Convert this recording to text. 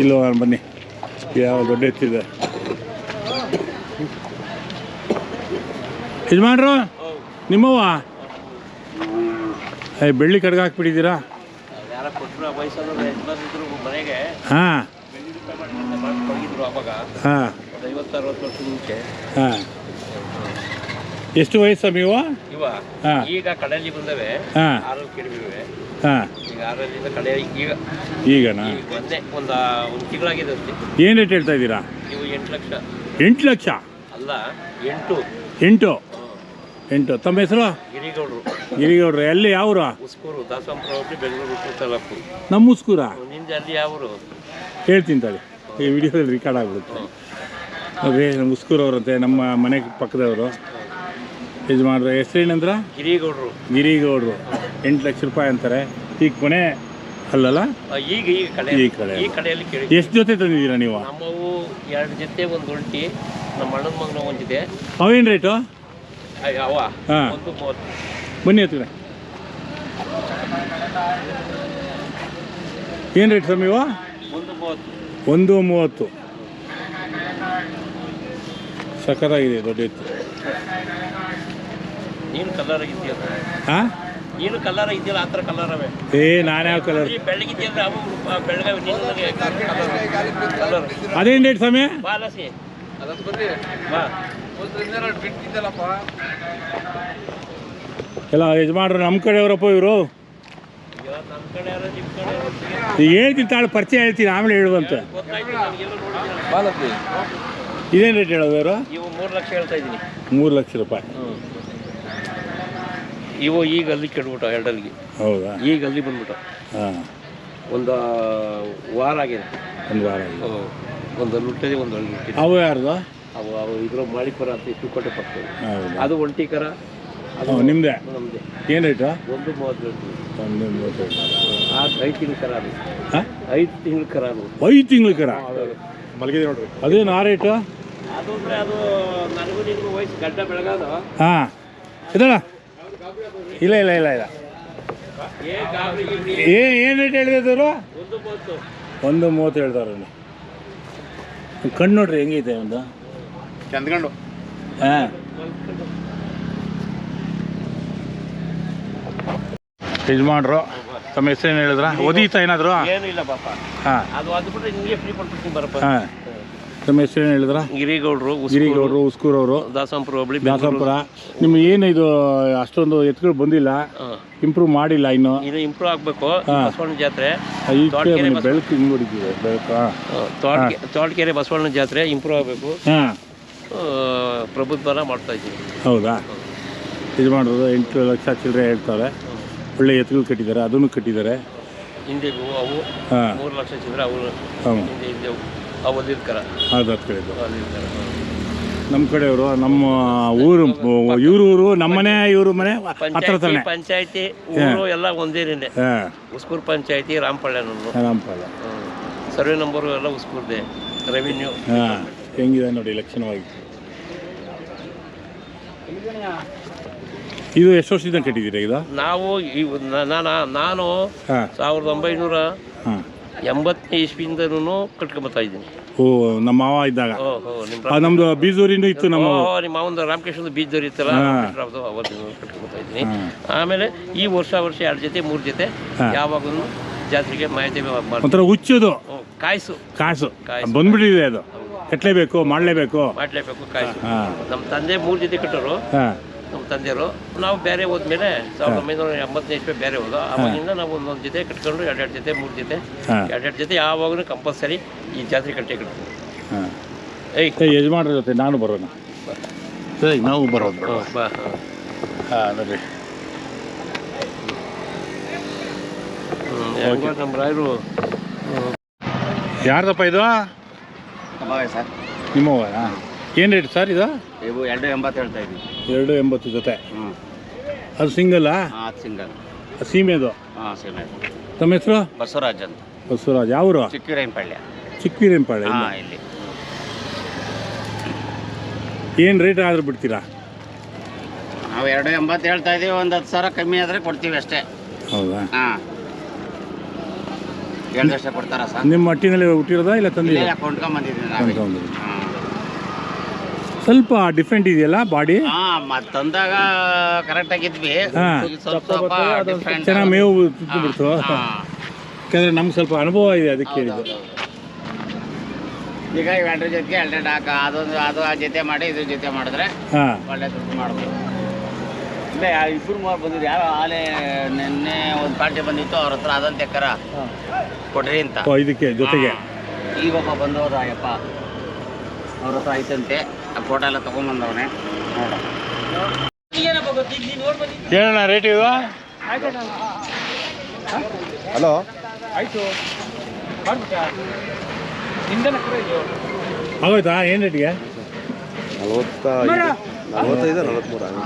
ಇಲ್ಲೋ ಬನ್ನಿ. ಯಾವ ದೊಡ್ಡ ಎತ್ತಿದೆ ಯಜಮಾನ್ರು ನಿಮ್ಮವ್ವ? ಏ ಬೆಳ್ಳಿ ಕಡ್ಗ ಹಾಕ್ಬಿಟ್ಟಿದ್ದೀರಾ? ಹಾಂ. ಹಾಂ. ಹಾಂ. ಎಷ್ಟು ವಯಸ್ಸು ನೀವು? ಇವ ಹಾ. ಈಗ ಕಡಲಿ ಬಂದವೆ ಹಾಂ. ಆರಲ್ಲಿ ಕೆಡವಿವೆ ಹಾಂ. ಈಗ ಆರಲ್ಲಿಂದ ಕಡೆ ಈಗ ಈಗನಾ? ಈಗ ಒಂದೇ ಒಂದು ಒಂದು ತಿಂಗಳಾಗಿದೆ ಅಷ್ಟೇ. ಏನು ರೇಟ್ ಹೇಳ್ತಾ ಇದ್ದೀರಾ? ಇವು ಎಂಟು ಲಕ್ಷ. ಎಂಟು ಲಕ್ಷ? ಅಲ್ಲ ಎಂಟು. ಎಂಟು? ಎಂಟು. ತಮ್ಮ ಹೆಸರು? ಗಿರಿಗೌಡರು. ಗಿರಿಗೌಡ್ರು. ಎಲ್ಲಿ ಯಾವರು ಉಸ್ಕೂರು ದಾಸಂಪುರ ಹೋಗಿ ಬೆಂಗಳೂರು ಉತ್ತರ ತಾಲೂಕು. ನಮ್ಮ ಉಸ್ಕೂರ? ನಿಂದ ಅಲ್ಲಿ ಯಾವರು ಹೇಳ್ತೀನಿ ತಾಳಿ. ಈ ವಿಡಿಯೋದಲ್ಲಿ ರೆಕಾರ್ಡ್ ಆಗ್ಬಿಡುತ್ತೆ. ಅದೇ ನಮ್ಮ ಉಸ್ಕೂರವ್ರಂತೆ ಅವರಂತೆ ನಮ್ಮ ಮನೆ ಪಕ್ಕದವರು. ಯಜಮಾನ್ರು ಹೆಸರೇನಂದ್ರ ಗಿರಿಗೌಡರು. ಗಿರಿಗೌಡರು. ಎಂಟು ಲಕ್ಷ ರೂಪಾಯಿ ಅಂತಾರೆ. ಈಗ ಕೊನೆ ಅಲ್ಲಲ್ಲ? ಈಗ ಈಗ ಕಡೆ. ಈ ಕಡೆ. ಈ ಕಡೆಯಲ್ಲಿ ಕೇಳಿ. ಎಷ್ಟು ಜೊತೆ ತಂದಿದ್ದೀರಾ ನೀವು? ನಮ್ಮವು ಎರಡು ಜೊತೆ ಒಂದು ಒಂಟಿ ನಮ್ಮ ಅಣ್ಣನ ಮಗನ ಒಂದಿದೆ. ಅವೇನು ರೇಟು ಅವ ಹಾಂ. ಒಂದು ಮೂವತ್ತು. ಬನ್ನಿ ಹತ್ತಿರ ಏನು ರೇಟ್ ಸ್ವಾಮಿ ಇವು ಒಂದು ಮೂವತ್ತು. ಒಂದು ಮೂವತ್ತು. ಸಖತ್ತಾಗಿದೆ ದೊಡ್ಡ ಎತ್ತು. ನೀನು ಕಲರ್ ಆಗಿದೆಯಲ್ಲ? ಹಾಂ ನೀನು ಕಲರ್ ಇದೆಯಲ್ಲ ಆ ಥರ ಕಲರ್ ಅವೇ? ಏ ನಾನು ಯಾವ ಕಲರ್ ಬೆಳಗಿದೆಯಲ್ಲ ಅವು ಆ, ಬೆಳಗಾವಿ ನೀನು ನನಗೆ ಕಲರ್ ಅದೇನು ರೇಟ್ ಸ್ವಾಮಿ? ಎಲ್ಲ ಯಜಮಾನ್ರು ನಮ್ಮ ಕಡೆಯವರಪ್ಪ ಇವರು. ಈಗ ಹೇಳ್ತೀನಿ ತಾಳು ಪರಿಚಯ ಹೇಳ್ತೀನಿ ಆಮೇಲೆ ಹೇಳುವಂತೆ. ಇದೇನು ರೇಟ್ ಹೇಳೋದು ಇವರು? ಇವು ಮೂರು ಲಕ್ಷ ಹೇಳ್ತಾ ಇದ್ದೀನಿ. ಮೂರು ಲಕ್ಷ ರೂಪಾಯಿ. ಇವು ಈಗ ಅಲ್ಲಿ ಕೆಡ್ಬಿಟ್ಟ ಎರಡಲ್ಲಿಗೆ ಹೌದಾ? ಈಗ ಅಲ್ಲಿ ಬಂದ್ಬಿಟ್ಟ. ಹಾಂ. ಒಂದು ವಾರ ಆಗಿದೆ. ಒಂದು ವಾರ. ಹ್ಮ್. ಒಂದು ಲುಟ್ಟಿದೆ ಒಂದು ಅಲ್ಲಿ ಅವು ಯಾರ್ದು? ಅವು ಅವು ಇದ್ರ ಮಾಡಿಕರ ಅಂತ ಚಿಕ್ಕೋಟೆ ಪಕ್ಕ ಹೌದಾ? ಅದು ಒಂಟಿ ಕರ. ಅದು ನಮ್ಮದೇ ಏನು ರೇಟು ಒಂದು ಮೂವತ್ತು ಒಂದು ಮೂವತ್ತೈದು ಆ ಐದು ತಿಂಗಳ ಕರ ಅದು. ಹಾಂ? ಐದು ತಿಂಗಳು ಕರ ಅದು. ಐದು ತಿಂಗಳ ಕರ? ಮಲಗಿದೆ ನೋಡ್ರಿ. ಅದೇನು ಆ ರೇಟು ಅದು ಅಂದ್ರೆ ಅದು ನನಗೂ ನಿನಗೂ ವಯಸ್ಸು ಗಡ್ಡ ಬೆಳಗಾದ. ಹಾಂ. ಇದಳ ಇಲ್ಲ ಇಲ್ಲ ಇಲ್ಲ ಇಲ್ಲ. ಏ ಗಾಬರಿ ಗಿಬ್ರಿ. ಏ ಏನು ರೇಟ್ ಹೇಳಿದ್ರು ಒಂದು ಮೂವತ್ತು ಹೇಳ್ತಾರೆ ಕಣ್ಣು ನೋಡ್ರಿ ಹೆಂಗೈತೆ ಒಂದು? ಚಂದ್ಕೊಂಡು ಹಾಂ. ಯಜಮಾನ್ರು ತಮ್ಮ ಹೆಸರೇನು ಹೇಳಿದ್ರ? ಓದೀತಾ ಏನಾದ್ರು? ಏನು ಇಲ್ಲ ಬರಪ್ಪ. ಹಾಂ. ಅದು ಅದು ಏನು ತಮ್ಮ ಹೇಳಿದ್ರ? ಗಿರಿಗೌಡರು ಗಿರಿಗೌಡರು ಉಸ್ಕೂರವರು. ದಾಸಂಪುರ ಹೋಬಳಿ ದಾಸಂಪುರ. ನಿಮ್ಗೆ ಏನು ಇದು ಅಷ್ಟೊಂದು ಎತ್ತುಗಳು ಬಂದಿಲ್ಲ? ಇಂಪ್ರೂವ್ ಮಾಡಿಲ್ಲ ಇನ್ನು? ಇದು ಇಂಪ್ರೂವ್ ಆಗಬೇಕು. ಬಸವಣ್ಣ ಜಾತ್ರೆ ಬೆಳಕು ಹಿಂಗೆ ಹೊಡಿತೀವಿ ಬೆಳಕು ತೋಟಕೆರೆ ಬಸವಣ್ಣ ಜಾತ್ರೆ ಇಂಪ್ರೂವ್ ಆಗಬೇಕು. ಪ್ರಬುದ್ಧನ ಮಾಡ್ತಾ ಇದ್ದೀವಿ. ಹೌದಾ? ಇದು ಮಾಡೋದು ಎಂಟು ಲಕ್ಷ ಚಿಲ್ಲರೆ ಹೇಳ್ತಾರೆ. ಒಳ್ಳೆ ಎತ್ತುಗಳು ಕಟ್ಟಿದ್ದಾರೆ ಅದನ್ನು ಕಟ್ಟಿದ್ದಾರೆ. ಹಿಂದೆ ಅವು ಮೂರು ಲಕ್ಷ ಚಿಲ್ಲರೆ ಅವರು ಹಾಂ ಹಿಂದೆ ಕಡೆದು ನಮ್ಮ ಕಡೆಯವರು ನಮ್ಮ ಊರು ಇವ್ರ ಊರು ನಮ್ಮನೆ ಇವ್ರ ಮನೆ ಹತ್ರ ಪಂಚಾಯತಿ ತಾನೆ. ಪಂಚಾಯತಿ ಊರು ಎಲ್ಲ ಒಂದೇನೆ ಉಸ್ಕೂರ್ ಪಂಚಾಯತಿ ರಾಮಪಳ್ಯನನ್ನು ರಾಮಪಾಳ್ಯ ಸರ್ವೆ ನಂಬರು ಎಲ್ಲ ಉಸ್ಕೂರ್ದೆ ರೆವಿನ್ಯೂ. ಹಾಂ. ಹೆಂಗಿದೆ ನೋಡಿ ಲಕ್ಷಣವಾಗಿ. ಇದು ಎಷ್ಟು ವರ್ಷದಿಂದ ಕಟ್ಟಿದ್ದೀರಾ ಇದು ನಾವು ನಾನು ನಾನು ಸಾವಿರದ ಒಂಬೈನೂರ ಎಂಬತ್ತನೇ ಇಸ್ವಿಯಿಂದನೂ ಕಟ್ಕೊಂಬತ್ತಾ ಇದ್ದೀನಿ. ಓ ನಮ್ಮ ಮಾವ ಇದ್ದಾಗ? ಓ ಹೋ ನಿಮ್ಮ ಆ, ನಮ್ದು ಬೀಜೂರಿನೂ ಇತ್ತು ನಮ್ಮ ಓ, ನಿಮ್ಮ ಒಂದು ರಾಮಕೃಷ್ಣದ ಬೀಜ ಇತ್ತಲ್ಲ ಹಾ. ಅವತ್ತಿನ ಕಟ್ಕೊಂಬತ್ತಾ ಇದ್ದೀನಿ. ಆಮೇಲೆ ಈ ವರ್ಷ ವರ್ಷ ಎರಡು ಜೊತೆ ಮೂರು ಜೊತೆ. ಯಾವಾಗಲೂ ಜಾತ್ರೆಗೆ ಮಾಹಿತಿ ಮಾಡ್ತೀನಿ. ಒಂಥರ ಹುಚ್ಚೋದು. ಓ, ಕಾಯಿಸು. ಕಾಸು ಕಾಸು. ಬಂದ್ಬಿಟ್ಟಿದೆ ಅದು. ಕಟ್ಟಲೇಬೇಕು ಮಾಡಲೇಬೇಕು. ಮಾಡಲೇಬೇಕು ಕಾಯಿಸು. ನಮ್ಮ ತಂದೆ ಮೂರು ಜೊತೆ ಕಟ್ಟೋರು. ಹಾಂ. ನಮ್ಮ ತಂದೆಯವರು. ನಾವು ಬೇರೆ ಹೋದ್ಮೇಲೆ ಸಾವಿರದ ಒಂಬೈನೂರ ಎಂಬತ್ತನೇ ಇಸ್ವಿ ಬೇರೆ ಹೋದ. ಅವಾಗಿಂದ ನಾವು ಒಂದೊಂದು ಜೊತೆ ಕಟ್ಕೊಂಡು ಎರಡೆರಡು ಜೊತೆ ಮೂರು ಜೊತೆ ಎರಡೆರಡು ಜೊತೆ ಯಾವಾಗಲೂ ಕಂಪಲ್ಸರಿ ಈ ಜಾತ್ರೆ ಕಟ್ಟೆ ಕಟ್ತೀವಿ ಹಾಂ. ಏಯ್. ಯಜಮಾನ್ರ ಜೊತೆ ನಾನು ಬರೋಣ. ಸರಿ ನಾವು ಬರೋದು. ಬಾ ಹಾಂ. ನೋಡಿ. ನಮ್ಮ ರಾಯರು. ಯಾರ್ದಪ್ಪ ಇದು? ಸರ್. ನಿಮ್ಮವ ಏನು ರೇಟ್ ಸರ್ ಇದು? ಇವು ಎರಡು ಎಂಬತ್ತು ಹೇಳ್ತಾ ಇದ್ದೀವಿ. ಎರಡು ಎಂಬತ್ತು ಜೊತೆ. ಹ್ಞೂ ಅದು ಸಿಂಗಲ್ಲಾ ಅದು ಸಿಂಗಲ್ ಸೀಮೆದು? ಹಾಂ ಸೀಮೆ ತಮ್ಮ ಹೆಸರು? ಬಸವರಾಜ್ ಅಂತ. ಬಸವರಾಜ್. ಯಾವರು? ಚಿಕ್ಕಿರೇಂಪಾಳ್ಯ ಚಿಕ್ಕಿರೇಂಪಾಳ್ಯ ಹಾಂ ಇಲ್ಲಿ. ಏನು ರೇಟ್ ಆದರೂ ಬಿಡ್ತೀರಾ? ನಾವು ಎರಡು ಎಂಬತ್ತು ಹೇಳ್ತಾ ಇದ್ದೀವಿ. ಒಂದು ಹತ್ತು ಸಾವಿರ ಕಮ್ಮಿ ಆದರೆ ಕೊಡ್ತೀವಿ ಅಷ್ಟೇ. ಹೌದಾ? ಹಾಂ. ಹೇಳ್ದಷ್ಟೇ ಕೊಡ್ತಾರ ಸರ್ ನಿಮ್ಮ ಮಟ್ಟಿನಲ್ಲಿ ಹುಟ್ಟಿರೋದಾ ಇಲ್ಲ ತಂದಿಲ್ಲ ಕೊಂಡ್ಕೊಂಬಂದಿದ್ದೀನಿ ನಾವೇ. ಹಾಂ. ಸ್ವಲ್ಪ ಡಿಫ್ರೆಂಟ್ ಇದೆಯಲ್ಲ ಬಾಡಿ ಹಾಂ ಮತ್ತೆ ತಂದಾಗ ಕರೆಕ್ಟ್ ಆಗಿದ್ವಿ. ಹಾ. ಈಗ ಸ್ವಲ್ಪ ಸ್ವಲ್ಪ ಡಿಫ್ರೆಂಟ್ ಚೆನ್ನಾಗಿ ಮೇವು ತಿಂದು ಬಿಡ್ತು. ಹಾಂ. ಯಾಕಂದ್ರೆ ನಮ್ಗೆ ಸ್ವಲ್ಪ ಅನುಭವ ಇದೆ ಅದಕ್ಕೆ ಹೇಳಿದ್ದು. ಈಗ ಇವೆರಡರ ಜೊತೆಗೆ ಎರಡೆರಡು ಹಾಕ ಅದೊಂದು ಅದು ಆ ಜೊತೆ ಮಾಡಿ ಇದ್ರ ಜೊತೆ ಮಾಡಿದ್ರೆ ಹಾಂ. ಒಳ್ಳೆ ದುಡ್ಡು ಮಾಡ್ಬೋದು. ಇಲ್ಲ ಇಬ್ಬರು ಮೂವರು ಬಂದಿದ್ರು. ಯಾರೋ ಆಲೆ ನಿನ್ನೆ ಒಂದು ಪಾರ್ಟಿ ಬಂದಿತ್ತು ಅವ್ರ ಹತ್ರ ಅದೊಂದು ಕರ ಕೊಡ್ರಿ ಅಂತ. ಓ ಇದಕ್ಕೆ ಜೊತೆಗೆ. ಹಾ. ಈಗ ಒಬ್ಬ ಬಂದವ್ರ ಅಯ್ಯಪ್ಪ ಅವ್ರ ಹತ್ರ ಐತಂತೆ. ಫೋಟೋ ಎಲ್ಲ ತೊಗೊಂಬಂದವನೆ. ನೋಡ ಏನಣ್ಣ ರೇಟ್ ಇದು? ಹಲೋ? ಆಗೋಯ್ತಾ? ಏನು ರೇಟಿಗೆ ನಲವತ್ತ ನಲವತ್ತೈದು ನಲವತ್ತ್ಮೂರು ಆಗಿದೆ